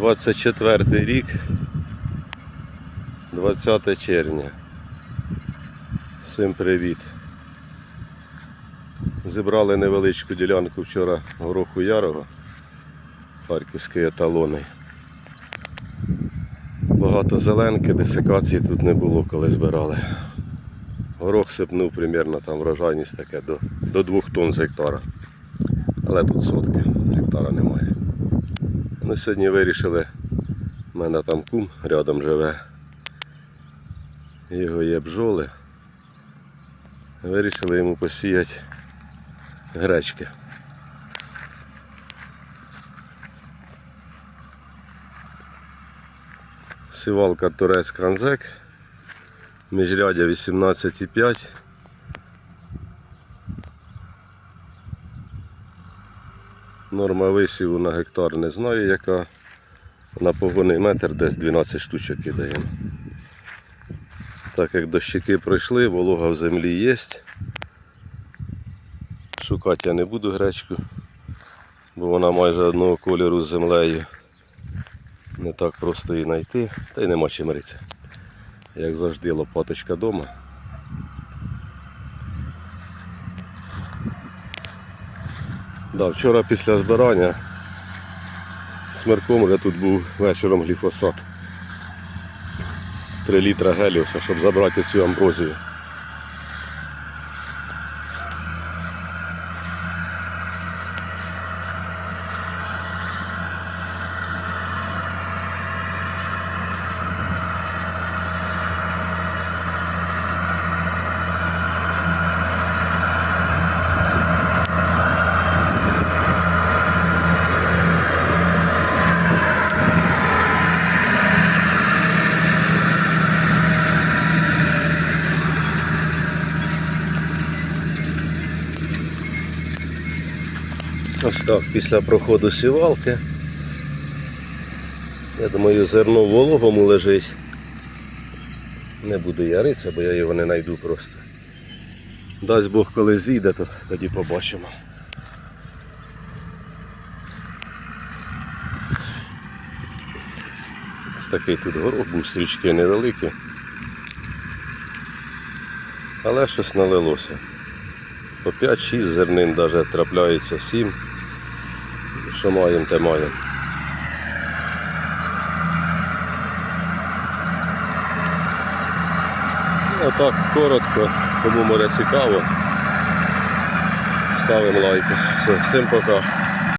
24 рік, 20 червня. Всім привіт. Зібрали невеличку ділянку вчора гороху ярого, харківські еталони. Багато зеленки, десикації тут не було, коли збирали. Горох сипнув примерно там врожайність таке до, до 2 тонн з гектара. Але тут сотки, гектара немає. Ми сьогодні вирішили, в мене там кум рядом живе. Його є бджоли. Вирішили йому посіяти гречки. Сівалка Турець Кранзек. Міжрядя 18,5. Норма висіву на гектар не знаю яка. На погонний метр десь 12 штучок кидаємо. Так як дощики пройшли, волога в землі є. Шукати я не буду гречку, бо вона майже одного кольору з землею. Не так просто її знайти, та й нема чим ритися. Як завжди лопаточка вдома. Да, вчора після збирання смерком де тут був вечором гліфосат. 3 літра геліуса, щоб забрати цю амброзію. Ось так, після проходу сівалки. Я думаю, зерно вологому лежить. Не буду яритися, бо я його не знайду просто. Дасть Бог коли зійде, то тоді побачимо. Такий тут горох був, стрічки невеликі. Але щось налилося. По 5-6 зернин навіть трапляється 7. Що маємо, те маємо. Отак коротко, кому море цікаво. Ставимо лайки. Все, всім пока.